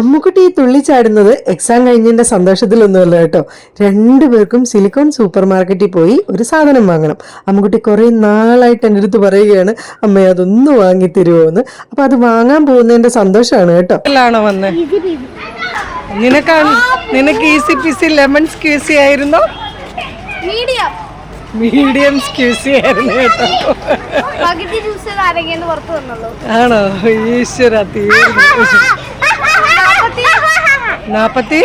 അമ്മുക്കുട്ടി ഈ തുള്ളിച്ചാടുന്നത് എക്സാം കഴിഞ്ഞതിന്റെ സന്തോഷത്തിലൊന്നുമല്ല കേട്ടോ. രണ്ടുപേർക്കും സിലിക്കോൺ സൂപ്പർ മാർക്കറ്റിൽ പോയി ഒരു സാധനം വാങ്ങണം. അമ്മുക്കുട്ടി കുറേ നാളായിട്ട് എന്റെ അടുത്ത് പറയുകയാണ് അമ്മ അതൊന്ന് വാങ്ങി തരുമോ എന്ന് അപ്പൊ അത് വാങ്ങാൻ പോകുന്നതിന്റെ സന്തോഷമാണ് കേട്ടോ. നിനക്ക് ഈസി പിസി ലെമൺ സ്ക്യൂസി ആയിരുന്നോ? മീഡിയം മീഡിയം സ്ക്യൂസി ആയിരുന്നു കേട്ടോ. പകുതി ജ്യൂസ് നാരങ്ങന്ന് പുറത്ത് വന്നുള്ളൂ. ആണോ? ഈശ്വര തീർന്നു നാപ്പത്തി?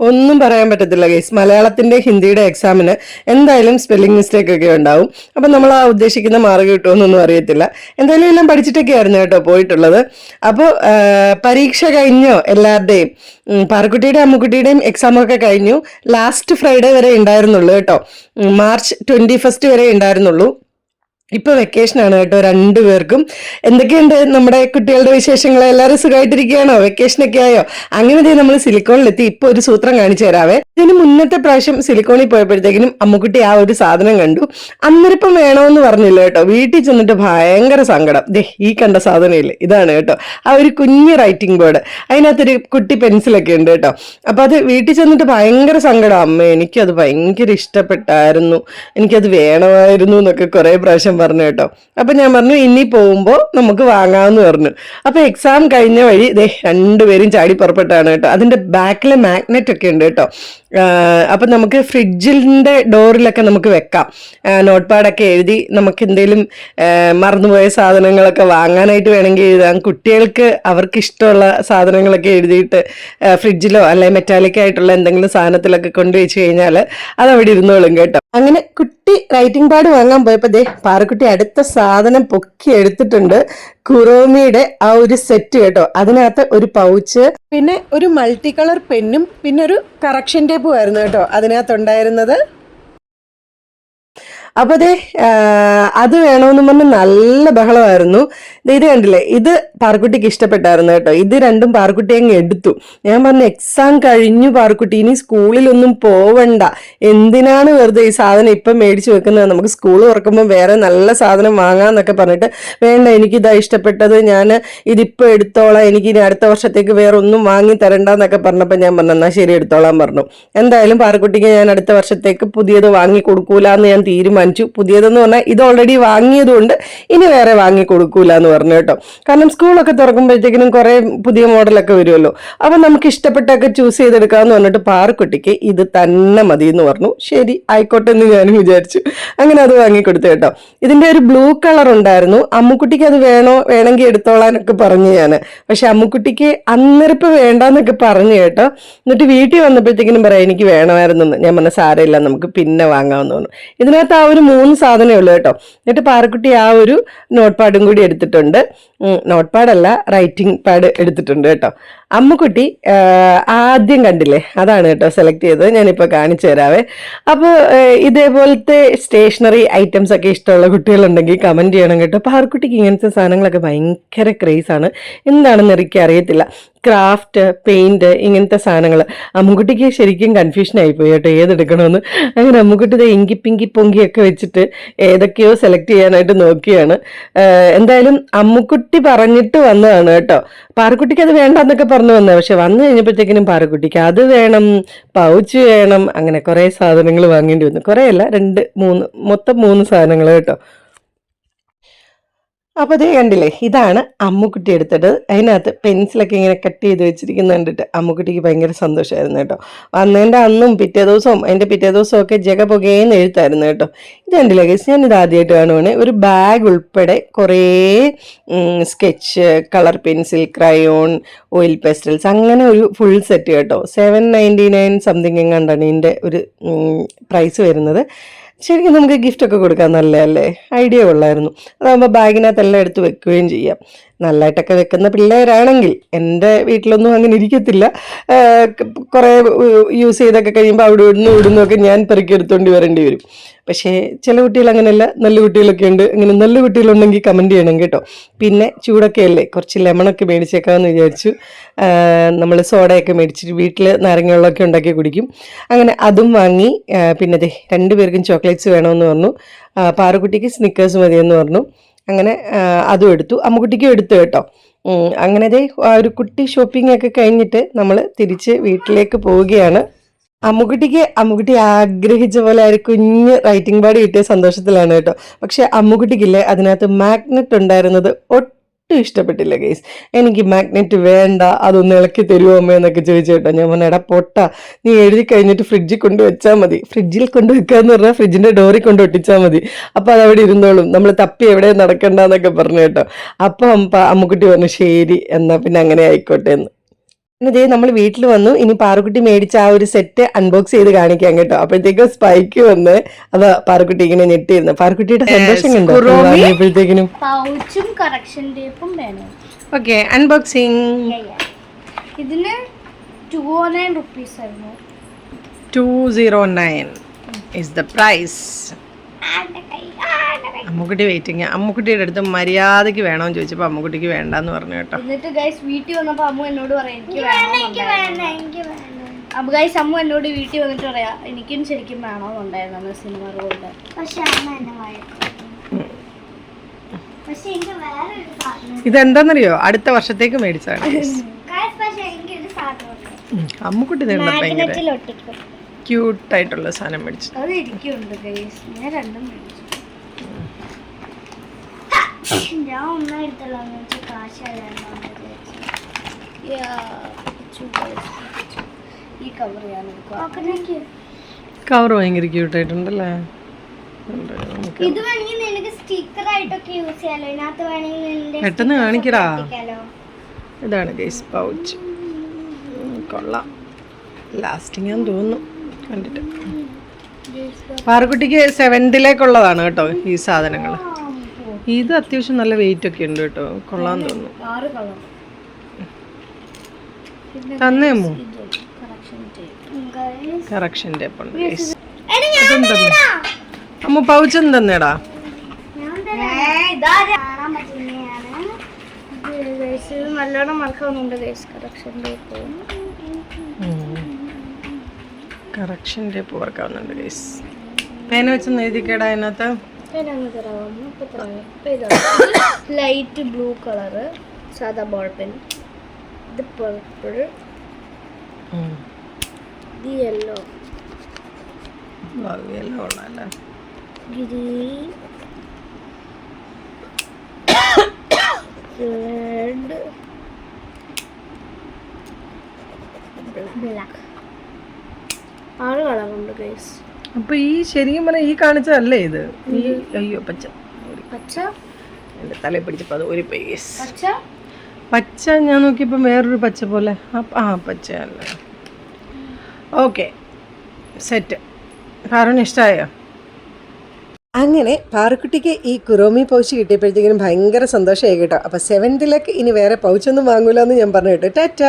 ഒന്നും പറയാൻ പറ്റത്തില്ല ഗൈസ് മലയാളത്തിന്റെ ഹിന്ദിയുടെ എക്സാമിന് എന്തായാലും സ്പെല്ലിംഗ് മിസ്റ്റേക്ക് ഒക്കെ ഉണ്ടാവും. അപ്പം നമ്മൾ ആ ഉദ്ദേശിക്കുന്ന മാർക്ക് കിട്ടുമെന്നൊന്നും അറിയത്തില്ല. എന്തായാലും എല്ലാം പഠിച്ചിട്ടൊക്കെ ആയിരുന്നു കേട്ടോ പോയിട്ടുള്ളത്. അപ്പോൾ പരീക്ഷ കഴിഞ്ഞോ എല്ലാവരുടെയും? പാറക്കുട്ടിയുടെയും പാറക്കുട്ടിയുടെ അമ്മുക്കുട്ടിയുടെയും എക്സാമൊക്കെ കഴിഞ്ഞു. ലാസ്റ്റ് ഫ്രൈഡേ വരെ ഉണ്ടായിരുന്നുള്ളൂ കേട്ടോ. മാർച്ച് ട്വന്റി ഫസ്റ്റ് വരെ ഉണ്ടായിരുന്നുള്ളൂ. ഇപ്പൊ വെക്കേഷൻ ആണ് കേട്ടോ രണ്ടുപേർക്കും എന്തൊക്കെയുണ്ട് നമ്മുടെ കുട്ടികളുടെ വിശേഷങ്ങൾ എല്ലാവരും സുഖമായിട്ടിരിക്കുകയാണോ വെക്കേഷൻ ഒക്കെ ആയോ? അങ്ങനെ നമ്മൾ സിലിക്കോണിലെത്തി. ഇപ്പൊ ഒരു സൂത്രം കാണിച്ചു തരാവേ. ഇതിന് മുന്നത്തെ പ്രാവശ്യം സിലിക്കോണിൽ പോയപ്പോഴത്തേക്കിനും അമ്മുക്കുട്ടി ആ ഒരു സാധനം കണ്ടു. അന്നേരപ്പം വേണമെന്ന് പറഞ്ഞില്ല കേട്ടോ. വീട്ടിൽ ചെന്നിട്ട് ഭയങ്കര സങ്കടം. ദേ ഈ കണ്ട സാധനമില്ലേ ഇതാണ് കേട്ടോ. ആ ഒരു കുഞ്ഞ് റൈറ്റിംഗ് ബോർഡ് അതിനകത്തൊരു കുട്ടി പെൻസിലൊക്കെ ഉണ്ട് കേട്ടോ. അപ്പൊ അത് വീട്ടിൽ ചെന്നിട്ട് ഭയങ്കര സങ്കടം. അമ്മ എനിക്കത് ഭയങ്കര ഇഷ്ടപ്പെട്ടായിരുന്നു. എനിക്കത് വേണമായിരുന്നു എന്നൊക്കെ കുറെ പ്രാവശ്യം പറഞ്ഞു കേട്ടോ. അപ്പൊ ഞാൻ പറഞ്ഞു ഇനി പോകുമ്പോൾ നമുക്ക് വാങ്ങാമെന്ന് പറഞ്ഞു. അപ്പൊ എക്സാം കഴിഞ്ഞ വഴി ദേ രണ്ടുപേരും ചാടി പുറപ്പെട്ടാണ് കേട്ടോ. അതിന്റെ ബാക്കിലെ മാഗ്നറ്റ് ഒക്കെ ഉണ്ട് കേട്ടോ. അപ്പൊ നമുക്ക് ഫ്രിഡ്ജിന്റെ ഡോറിലൊക്കെ നമുക്ക് വെക്കാം. നോട്ട് പാഡൊക്കെ എഴുതി നമുക്ക് എന്തെങ്കിലും മറന്നുപോയ സാധനങ്ങളൊക്കെ വാങ്ങാനായിട്ട് വേണമെങ്കിൽ എഴുതാം. കുട്ടികൾക്ക് അവർക്ക് ഇഷ്ടമുള്ള സാധനങ്ങളൊക്കെ എഴുതിയിട്ട് ഫ്രിഡ്ജിലോ അല്ലെ മെറ്റാലിക് ആയിട്ടുള്ള എന്തെങ്കിലും സാധനത്തിലൊക്കെ കൊണ്ടുവച്ച് കഴിഞ്ഞാൽ അത് അവിടെ ഇരുന്നോളും കേട്ടോ. അങ്ങനെ കുട്ടി റൈറ്റിംഗ് പാഡ് വാങ്ങാൻ പോയപ്പോൾ ദേ പാറക്കുട്ടി അടുത്ത സാധനം പൊക്കി എടുത്തിട്ടുണ്ട്. കുറോമിയുടെ ആ ഒരു സെറ്റ് കേട്ടോ. അതിനകത്ത് ഒരു പൗച്ച് പിന്നെ ഒരു മൾട്ടി കളർ പെന്നും പിന്നെ ഒരു കറക്ഷൻ ടേപ്പും ആയിരുന്നു കേട്ടോ അതിനകത്തുണ്ടായിരുന്നത് അപ്പൊ അതെ അത് വേണമെന്ന് പറഞ്ഞ് നല്ല ബഹളമായിരുന്നു. ഇത് കണ്ടില്ലേ? ഇത് പാർക്കുട്ടിക്ക് ഇഷ്ടപ്പെട്ടായിരുന്നു കേട്ടോ. ഇത് രണ്ടും പാർക്കുട്ടി അങ്ങ് എടുത്തു. ഞാൻ പറഞ്ഞു എക്സാം കഴിഞ്ഞു പാർക്കുട്ടി ഇനി സ്കൂളിലൊന്നും പോവണ്ട. എന്തിനാണ് വെറുതെ ഈ സാധനം ഇപ്പം മേടിച്ചു വെക്കുന്നത്? നമുക്ക് സ്കൂൾ തുറക്കുമ്പോൾ വേറെ നല്ല സാധനം വാങ്ങാന്നൊക്കെ പറഞ്ഞിട്ട് വേണ്ട എനിക്കിതാ ഇഷ്ടപ്പെട്ടത്. ഞാൻ ഇതിപ്പോൾ എടുത്തോളാം. എനിക്ക് ഇനി അടുത്ത വർഷത്തേക്ക് വേറെ ഒന്നും വാങ്ങി തരണ്ടെന്നൊക്കെ പറഞ്ഞപ്പോൾ ഞാൻ പറഞ്ഞു എന്നാൽ ശരി എടുത്തോളാം പറഞ്ഞു. എന്തായാലും പാർക്കുട്ടിക്ക് ഞാൻ അടുത്ത വർഷത്തേക്ക് പുതിയത് വാങ്ങി കൊടുക്കൂല എന്ന് ഞാൻ തീരുമാനിച്ചു. പുതിയതെന്ന് പറഞ്ഞാൽ ഇത് ഓൾറെഡി വാങ്ങിയതുകൊണ്ട് ഇനി വേറെ വാങ്ങി കൊടുക്കൂല എന്ന് പറഞ്ഞു കേട്ടോ. കാരണം സ്കൂളൊക്കെ തുറക്കുമ്പോഴത്തേക്കിനും കുറെ പുതിയ മോഡലൊക്കെ വരുമല്ലോ. അപ്പൊ നമുക്ക് ഇഷ്ടപ്പെട്ടൊക്കെ ചൂസ് ചെയ്തെടുക്കാന്ന് പറഞ്ഞിട്ട് പാറക്കുട്ടിക്ക് ഇത് തന്നെ മതി എന്ന് പറഞ്ഞു. ശരി ആയിക്കോട്ടെ എന്ന് ഞാനും വിചാരിച്ചു. അങ്ങനെ അത് വാങ്ങിക്കൊടുത്തു കേട്ടോ. ഇതിന്റെ ഒരു ബ്ലൂ കളർ ഉണ്ടായിരുന്നു. അമ്മുക്കുട്ടിക്ക് അത് വേണോ വേണമെങ്കിൽ എടുത്തോളാനൊക്കെ പറഞ്ഞു ഞാൻ പക്ഷെ അമ്മുക്കുട്ടിക്ക് അന്നേരപ്പ് വേണ്ടാന്നൊക്കെ പറഞ്ഞു കേട്ടോ. എന്നിട്ട് വീട്ടിൽ വന്നപ്പോഴത്തേക്കിനും പറയാം എനിക്ക് വേണമായിരുന്നു ഞാൻ പറഞ്ഞ സാരമില്ല നമുക്ക് പിന്നെ വാങ്ങാമെന്ന് പറഞ്ഞു. ഇതിനകത്ത് ആ ഒരു മൂന്ന് സാധനമേ ഉള്ളൂ കേട്ടോ. എന്നിട്ട് പാറക്കുട്ടി ആ ഒരു നോട്ട് പാഡും കൂടി എടുത്തിട്ടുണ്ട്. നോട്ട് പാഡല്ല റൈറ്റിംഗ് പാഡ് എടുത്തിട്ടുണ്ട് കേട്ടോ. അമ്മുക്കുട്ടി ആദ്യം കണ്ടില്ലേ? അതാണ് കേട്ടോ സെലക്ട് ചെയ്തത്. ഞാനിപ്പോൾ കാണിച്ചു തരാവേ. അപ്പോൾ ഇതേപോലത്തെ സ്റ്റേഷനറി ഐറ്റംസ് ഒക്കെ ഇഷ്ടമുള്ള കുട്ടികളുണ്ടെങ്കിൽ കമന്റ് ചെയ്യണം കേട്ടോ. പാറക്കുട്ടിക്ക് ഇങ്ങനത്തെ സാധനങ്ങളൊക്കെ ഭയങ്കര ക്രേസാണ് എന്താണെന്ന് എനിക്ക് അറിയത്തില്ല ക്രാഫ്റ്റ് പെയിന്റ് ഇങ്ങനത്തെ സാധനങ്ങൾ അമ്മുക്കുട്ടിക്ക് ശരിക്കും കൺഫ്യൂഷൻ ആയിപ്പോയി കേട്ടോ ഏതെടുക്കണമെന്ന് അങ്ങനെ അമ്മുക്കുട്ടി ദേ ഇങ്കി പിങ്കി പൊങ്കിയൊക്കെ വെച്ചിട്ട് ഏതൊക്കെയോ സെലക്ട് ചെയ്യാനായിട്ട് നോക്കിയാണ്. എന്തായാലും അമ്മുക്കുട്ടി പറഞ്ഞിട്ട് വന്നതാണ് കേട്ടോ. പാറക്കുട്ടിക്ക് അത് വേണ്ടെന്നൊക്കെ പറഞ്ഞു വന്നത് പക്ഷെ വന്നു കഴിഞ്ഞപ്പോഴത്തേക്കിനും പാറക്കുട്ടിക്ക് അത് വേണം പൗച്ച് വേണം അങ്ങനെ കുറേ സാധനങ്ങൾ വാങ്ങേണ്ടി വന്നു. കുറേ അല്ല രണ്ട് മൂന്ന് മൊത്തം മൂന്ന് സാധനങ്ങൾ കേട്ടോ. അപ്പോൾ അതേ കണ്ടില്ലേ ഇതാണ് അമ്മുക്കുട്ടി എടുത്തത് അതിനകത്ത് പെൻസിലൊക്കെ ഇങ്ങനെ കട്ട് ചെയ്ത് വെച്ചിരിക്കുന്നത് കണ്ടിട്ട് അമ്മുക്കുട്ടിക്ക് ഭയങ്കര സന്തോഷമായിരുന്നു കേട്ടോ. വന്നതിന്റെ അന്നും പിറ്റേ ദിവസവും അതിന്റെ പിറ്റേ ദിവസവും ഒക്കെ ജഗ പുകയെന്ന് എഴുത്തായിരുന്നു കേട്ടോ. ഇത് കണ്ടില്ലേ ഗസ് ഞാൻ ആദ്യമായിട്ട് കാണുവാണ്. ഒരു ബാഗ് ഉൾപ്പെടെ കുറേ sketch colour pencil crayon oil pastels അങ്ങനെ ഒരു ഫുൾ സെറ്റ് കേട്ടോ. സെവൻ നയന്റി നയൻ സംതിങ് എങ്ങാണ്ടാണ് ഇതിന്റെ ഒരു പ്രൈസ് വരുന്നത്. ശരിക്കും നമുക്ക് ഗിഫ്റ്റ് ഒക്കെ കൊടുക്കാൻ നല്ലതല്ലേ? ഐഡിയ കൊള്ളായിരുന്നു. അതാകുമ്പോൾ ബാഗിനകത്തെല്ലാം എടുത്ത് വെക്കുകയും ചെയ്യാം. നല്ലതായിട്ടൊക്കെ വെക്കുന്ന പിള്ളേരാണെങ്കിൽ എന്റെ വീട്ടിലൊന്നും അങ്ങനെ ഇരിക്കത്തില്ല. കുറേ യൂസ് ചെയ്തൊക്കെ കഴിയുമ്പോൾ അവിടെ ഇടുന്നു ഇവിടുന്നൊക്കെ ഞാൻ പെറുക്കി എടുത്തുകൊണ്ട് വരേണ്ടി വരും. പക്ഷേ ചില കുട്ടികൾ അങ്ങനെയല്ല. നല്ല കുട്ടികളൊക്കെ ഉണ്ട്. അങ്ങനെ നല്ല കുട്ടികളുണ്ടെങ്കിൽ കമന്റ് ചെയ്യണം കേട്ടോ. പിന്നെ ചൂടൊക്കെ അല്ലേ? കുറച്ച് ലെമണൊക്കെ മേടിച്ചേക്കാമെന്ന് വിചാരിച്ചു. നമ്മൾ സോഡയൊക്കെ മേടിച്ചിട്ട് വീട്ടിൽ നാരങ്ങ വെള്ളമൊക്കെ ഉണ്ടാക്കി കുടിക്കും. അങ്ങനെ അതും വാങ്ങി പിന്നെ ദേ രണ്ടുപേർക്കും ചോക്ലേറ്റ്സ് വേണമെന്ന് പറഞ്ഞു. പാറുക്കുട്ടിക്ക് സ്നിക്കേഴ്സ് മതിയെന്ന് പറഞ്ഞു. അങ്ങനെ അതും എടുത്തു. അമ്മുക്കുട്ടിക്കും എടുത്തു കേട്ടോ. അങ്ങനെ ആ ഒരു കുട്ടി ഷോപ്പിംഗ് ഒക്കെ കഴിഞ്ഞിട്ട് നമ്മൾ തിരിച്ച് വീട്ടിലേക്ക് പോവുകയാണ്. അമ്മുക്കുട്ടിക്ക് അമ്മുകുട്ടി ആഗ്രഹിച്ച പോലെ ഒരു കുഞ്ഞ് റൈറ്റിംഗ് പാഡ് കിട്ടിയ സന്തോഷത്തിലാണ് കേട്ടോ. പക്ഷെ അമ്മുകുട്ടിക്കില്ലേ അതിനകത്ത് മാഗ്നറ്റ് ഉണ്ടായിരുന്നത് ഒട്ടും ഇഷ്ടപ്പെട്ടില്ല ഗൈസ് എനിക്ക് മാഗ്നറ്റ് വേണ്ട അതൊന്ന് ഇളക്കി തരുമോ അമ്മ എന്നൊക്കെ ചോദിച്ചു കേട്ടോ. ഞാൻ പറഞ്ഞു എടാ പൊട്ട നീ എഴുതി കഴിഞ്ഞിട്ട് ഫ്രിഡ്ജിൽ കൊണ്ട് വെച്ചാൽ മതി. ഫ്രിഡ്ജിൽ കൊണ്ട് വെക്കാന്ന് പറഞ്ഞാൽ ഫ്രിഡ്ജിന്റെ ഡോറി കൊണ്ട് ഒട്ടിച്ചാൽ മതി. അപ്പോൾ അതവിടെ ഇരുന്നോളും. നമ്മൾ തപ്പി എവിടെ നടക്കണ്ടെന്നൊക്കെ പറഞ്ഞു കേട്ടോ. അപ്പം അമ്മുക്കുട്ടി പറഞ്ഞു ശരി എന്നാ പിന്നെ അങ്ങനെ ആയിക്കോട്ടെ എന്ന്. ദേ നമ്മൾ വീട്ടിൽ വന്നു. ഇനി പാറുക്കുട്ടി മേടിച്ച ആ ഒരു സെറ്റ് അൺബോക്സ് ചെയ്ത് കാണിക്കാം കേട്ടോ. അപ്പോഴത്തേക്കും സ്പൈക്ക് വന്ന് അത് പാറുക്കുട്ടി ഇങ്ങനെ ഞെട്ടിയിരുന്നു. പാറുക്കുട്ടിയുടെ സന്തോഷം കണ്ടു? വാങ്ങിയപ്പോഴത്തേക്കിനും പൗച്ചും കറക്ഷൻ ടേപ്പും വേണം. ഓക്കെ അൺബോക്സിങ് ഇതിന് ടു ഓ നയൻ റുപ്പീസ് ആയിരുന്നു. Two zero nine is the price Ammukutty waiting അമ്മുക്കുട്ടിയുടെ അടുത്ത് മര്യാദയ്ക്ക് വേണമെന്ന് ചോദിച്ചപ്പോൾ അമ്മുക്കുട്ടിക്ക് വേണ്ടെന്ന് പറഞ്ഞു കേട്ടോ. എന്നിട്ട് ഗൈസ് വീട്ടിൽ വന്നപ്പോ അമ്മു എന്നോട് പറയാം എനിക്ക് വേണം അപ്പൊ ഗൈസ് അമ്മു എന്നോട് വീട്ടിൽ വന്നിട്ട് പറയാ എനിക്കും ശരിക്കും വേണമെന്നുണ്ടായിരുന്നു സിനിമ കൊണ്ട് പക്ഷെ അമ്മ എന്നെ പക്ഷെ എനിക്ക് വേറൊരു സാധനം ഇതെന്താണെന്നറിയോ അടുത്ത വർഷത്തേക്ക് മേടിച്ചാണ് അമ്മുക്കുട്ടി ഭയങ്കര. ഒട്ടിക്കും. ക്യൂട്ടായിട്ടുള്ള സാധനം മേടിച്ചു. അത് ഇരിക്കുന്നുണ്ട് ഗൈസ് ഞാൻ രണ്ടും മേടിച്ചു. ഞാൻ ഒന്നും എടുത്തല്ലോ എന്ന് വെച്ചാൽ കാശ് ഈ കവർ ഞാൻ കവർ ഭയങ്കര ക്യൂട്ടായിട്ടുണ്ടല്ലേ? ഇത് വേണമെങ്കിൽ നിനക്ക് സ്റ്റിക്കർ ആയിട്ടൊക്കെ യൂസ് ചെയ്യാലോ. ഇതിനകത്ത് വേണമെങ്കിൽ പെട്ടെന്ന് കാണിക്കടാ. ഇതാണ് ഗൈസ് പൗച്ച് കൊള്ളാം. ലാസ്റ്റിംഗ് ഞാൻ തോന്നുന്നു. കണ്ടിട്ട്. പാറക്കുട്ടിക്ക് സെവൻത്തിലേക്കുള്ളതാണ് കേട്ടോ ഈ സാധനങ്ങൾ. ഇത് അത്യാവശ്യം നല്ല വെയിറ്റ് ഒക്കെ ഉണ്ട് കേട്ടോ. കൊള്ളാൻ തോന്നുന്നു. തന്നേമോ കറക്ഷൻ ടേപ്പ് കറക്ഷൻ ടേപ്പ് ഉണ്ട് അമ്മ? പൗച്ച് തന്നേടാ. നല്ലോണം മറക്കാവുന്നുണ്ട് കറക്ഷൻ ടേപ്പ് കറക്ഷൻ ടേപ്പ് വർക്കാവുന്നുണ്ട് ഗൈസ് പേന വെച്ച് എഴുതിക്കേടാ അതിനകത്ത്? ലൈറ്റ് ബ്ലൂ കളറ് സാധാ ബോൾ പെൻ ഇത് പർപ്പിൾ. ഇത് യെല്ലോ എല്ലാം കൊള്ളാല്ലേ ഗ്രീൻ റെഡ് ബ്ലാക്ക് ആറ് കളറുണ്ട് ഗൈസ് അപ്പൊ ഈ ശരിക്കും പറഞ്ഞാൽ ഈ കാണിച്ചതല്ലേ ഇത്? ഈ അയ്യോ പച്ച. പച്ച? എന്റെ തലയിൽ പിടിച്ചപ്പോൾ അത് ഒരു പേസ് പച്ച? പച്ച ഞാൻ നോക്കിയപ്പോൾ വേറൊരു പച്ച പോലെ. ആ പച്ച അല്ല ഓക്കെ. സെറ്റ്. കാരണം ഇഷ്ടമായോ അങ്ങനെ പാറക്കുട്ടിക്ക് ഈ കുറോമി പൗച്ച് കിട്ടിയപ്പോഴത്തേക്കിനും ഭയങ്കര സന്തോഷമായി കേട്ടോ. അപ്പോൾ സെവൻത്തിലേക്ക് ഇനി വേറെ പൗച്ചൊന്നും വാങ്ങൂലെന്ന് ഞാൻ പറഞ്ഞു കേട്ടോ. ടാറ്റ!